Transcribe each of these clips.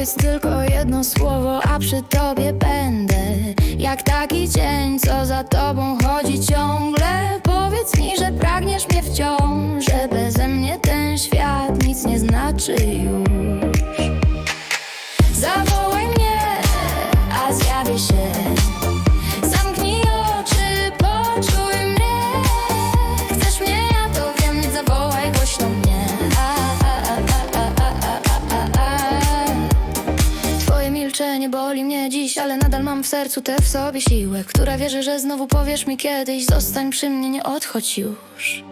Powiedz tylko jedno słowo, a przy tobie będę. Jak taki cień, co za tobą chodzi ciągle. Powiedz mi, że pragniesz mnie wciąż Że beze mnie ten świat nic nie znaczy już milczenie boli mnie dziś, ale nadal mam w sercu tę w sobie siłę Która wierzy, że znowu powiesz mi kiedyś Zostań przy mnie, nie odchodź już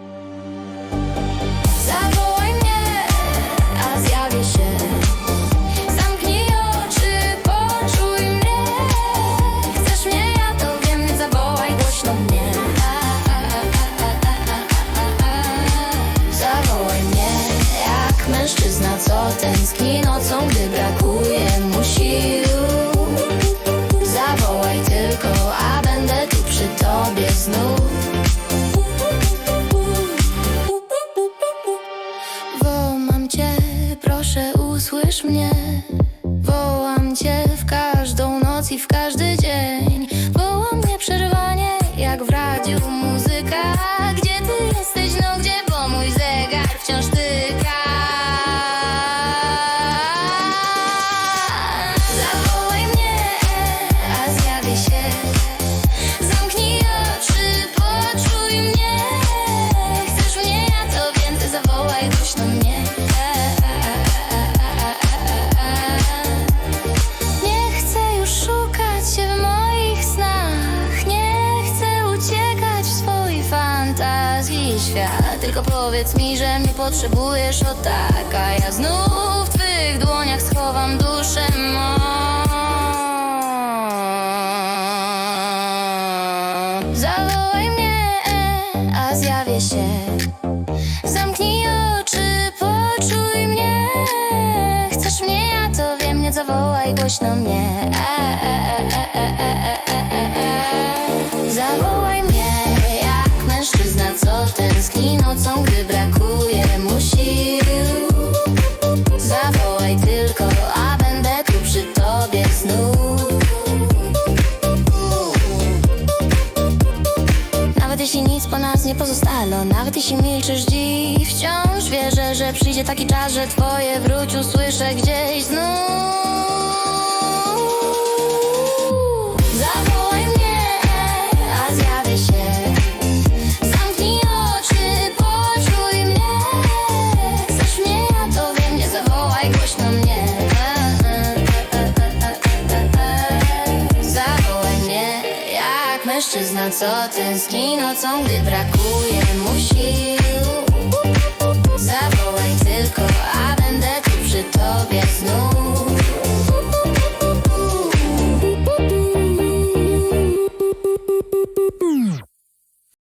mężczyzna, co tęskni nocą, gdy brakuje mu sił. Zawołaj tylko, a będę tu przy tobie znów. Wołam cię, proszę usłysz mnie. Wołam cię w każdą noc i w każdy dzień świat. Tylko powiedz mi, że mnie potrzebujesz o tak A ja znów w twych dłoniach schowam duszę mą Zawołaj mnie, a zjawię się. Zamknij oczy, poczuj mnie. Chcesz mnie, ja to wiem, nie zawołaj głośno mnie. E, e, e, e, e, e, Nawet jeśli nic po nas nie pozostało Nawet jeśli milczysz dziś Wciąż wierzę, że przyjdzie taki czas Że twoje wróć usłyszę gdzieś znów mężczyzna, co tęskni nocą, gdy brakuje mu sił